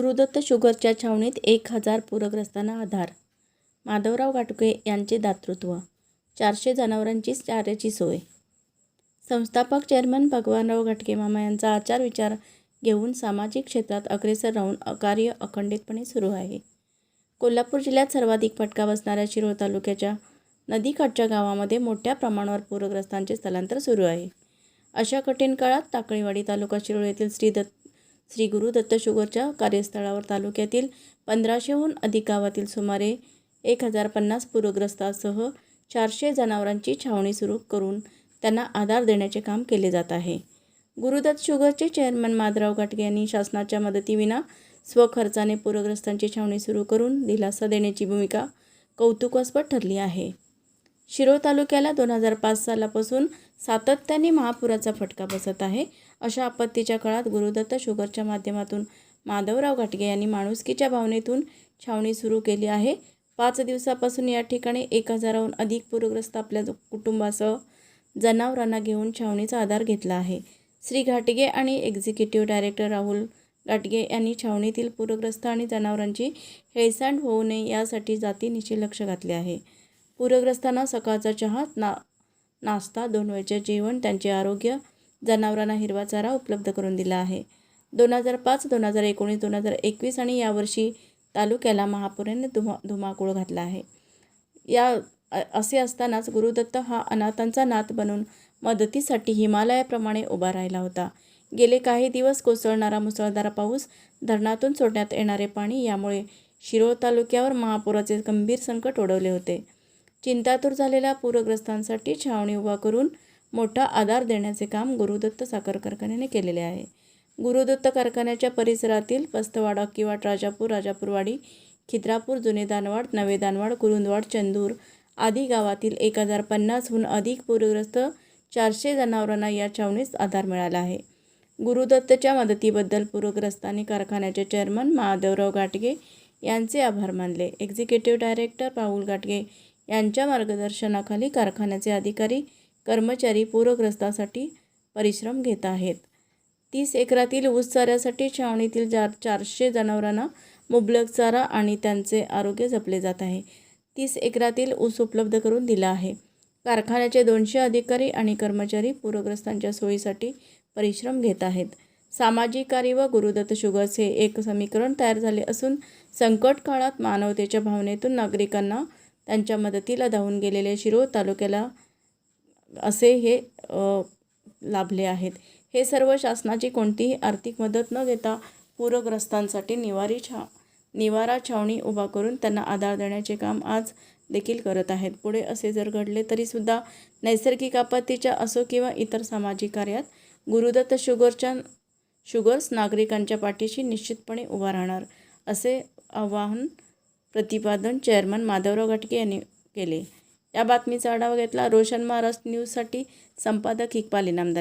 गुरुदत्त शुगरच्या छावणीत एक हजार पूरग्रस्तांना आधार. माधवराव घाटके यांचे दातृत्व. चारशे जनावरांची चाऱ्याची सोय. संस्थापक चेअरमन भगवानराव घाटके मामा यांचा आचार विचार घेऊन सामाजिक क्षेत्रात अग्रेसर राहून अकार्य कार्य अखंडितपणे सुरू आहे. कोल्हापूर जिल्ह्यात सर्वाधिक फटका बसणाऱ्या शिरोळ तालुक्याच्या नदीकाठच्या गावामध्ये मोठ्या प्रमाणावर पूरग्रस्तांचे स्थलांतर सुरू आहे. अशा कठीण काळात टाकळीवाडी तालुका शिरोळ येथील श्री दत्त श्री गुरु दत्त शुगरच्या कार्यस्थळावर तालुक्यातील पंधराशेहून अधिक गावातील सुमारे एक हजार पन्नास पूरग्रस्तासह चारशे जनावरांची छावणी सुरू करून त्यांना आधार देण्याचे काम केले जात आहे. गुरुदत्त शुगरचे चेअरमन माधवराव घाटगे यांनी शासनाच्या मदतीविना स्वखर्चाने पूरग्रस्तांची छावणी सुरू करून दिलासा देण्याची भूमिका कौतुकास्पद ठरली आहे. शिरोळ तालुक्याला दोन हजार पाच सालापासून सातत्याने महापुराचा फटका बसत आहे. अशा आपत्तीच्या काळात गुरुदत्त शुगरच्या माध्यमातून माधवराव घाटगे यांनी माणुसकीच्या भावनेतून छावणी सुरू केली आहे. पाच दिवसापासून या ठिकाणी एक हजाराहून अधिक पूरग्रस्त आपल्या कुटुंबासह जनावरांना घेऊन छावणीचा आधार घेतला आहे. श्री घाटगे आणि एक्झिक्युटिव्ह डायरेक्टर राहुल घाटगे यांनी छावणीतील पूरग्रस्त आणि जनावरांची हेळसांड होऊ नये यासाठी जातीनिशी लक्ष घातले आहे. पूरग्रस्तांना सकाळचा चहा ना नाश्ता दोन वेळचे जेवण त्यांचे आरोग्य जनावरांना हिरवा चारा उपलब्ध करून दिला आहे. दोन हजार पाच दोन हजार एकोणीस दोन हजार एकवीस आणि यावर्षी तालुक्याला महापुराने धुमा धुमाकूळ घातला आहे. या असे असतानाच गुरुदत्त हा अनाथांचा नाथ बनून मदतीसाठी हिमालयाप्रमाणे उभा राहिला होता. गेले काही दिवस कोसळणारा मुसळधार पाऊस धरणातून सोडण्यात येणारे पाणी यामुळे शिरोळ तालुक्यावर महापुराचे गंभीर संकट ओढवले होते. चिंतातूर झालेल्या पूरग्रस्तांसाठी छावणी उभा करून मोठा आधार देण्याचे काम गुरुदत्त साखर कारखान्याने केलेले आहे. गुरुदत्त कारखान्याच्या परिसरातील पस्तवाडा किवाट राजापूर राजापूरवाडी खिद्रापूर जुने दानवाड नवे दानवाड कुरुंदवाड चंदूर आदी गावातील एक हजार पन्नासहून अधिक पूरग्रस्त चारशे जनावरांना या छावणीस आधार मिळाला आहे. गुरुदत्तच्या मदतीबद्दल पूरग्रस्तांनी कारखान्याचे चेअरमन महादेवराव घाटगे यांचे आभार मानले. एक्झिक्युटिव्ह डायरेक्टर राहुल घाटगे यांच्या मार्गदर्शनाखाली कारखान्याचे अधिकारी कर्मचारी पूरग्रस्तासाठी परिश्रम घेत आहेत. तीस एकरातील ऊस चाऱ्यासाठी छावणीतील चार चारशे जनावरांना मुबलक चारा आणि त्यांचे आरोग्य जपले जात आहे. तीस एकरातील ऊस उपलब्ध करून दिला आहे. कारखान्याचे दोनशे अधिकारी आणि कर्मचारी पूरग्रस्तांच्या सोयीसाठी परिश्रम घेत आहेत. सामाजिक कार्य व गुरुदत्त शुगर्स हे एक समीकरण तयार झाले असून संकट काळात मानवतेच्या भावनेतून नागरिकांना त्यांच्या मदतीला धावून गेलेल्या शिरोळ तालुक्याला असे हे लाभले आहेत. हे सर्व शासनाची कोणतीही आर्थिक मदत न घेता पूरग्रस्तांसाठी निवारी छा निवारा छावणी उभा करून त्यांना आधार देण्याचे काम आज देखील करत आहेत. पुढे असे जर घडले तरीसुद्धा नैसर्गिक आपत्तीच्या असो किंवा इतर सामाजिक कार्यात गुरुदत्त शुगरच्या शुगर्स नागरिकांच्या पाठीशी निश्चितपणे उभा राहणार असे आवाहन प्रतिपादन चेअरमन माधवराव घाटगे यांनी केले. या बातमीचा आढावा घेतला. रोशन महाराष्ट्र न्यूजसाठी संपादक इक्बाल इनामदार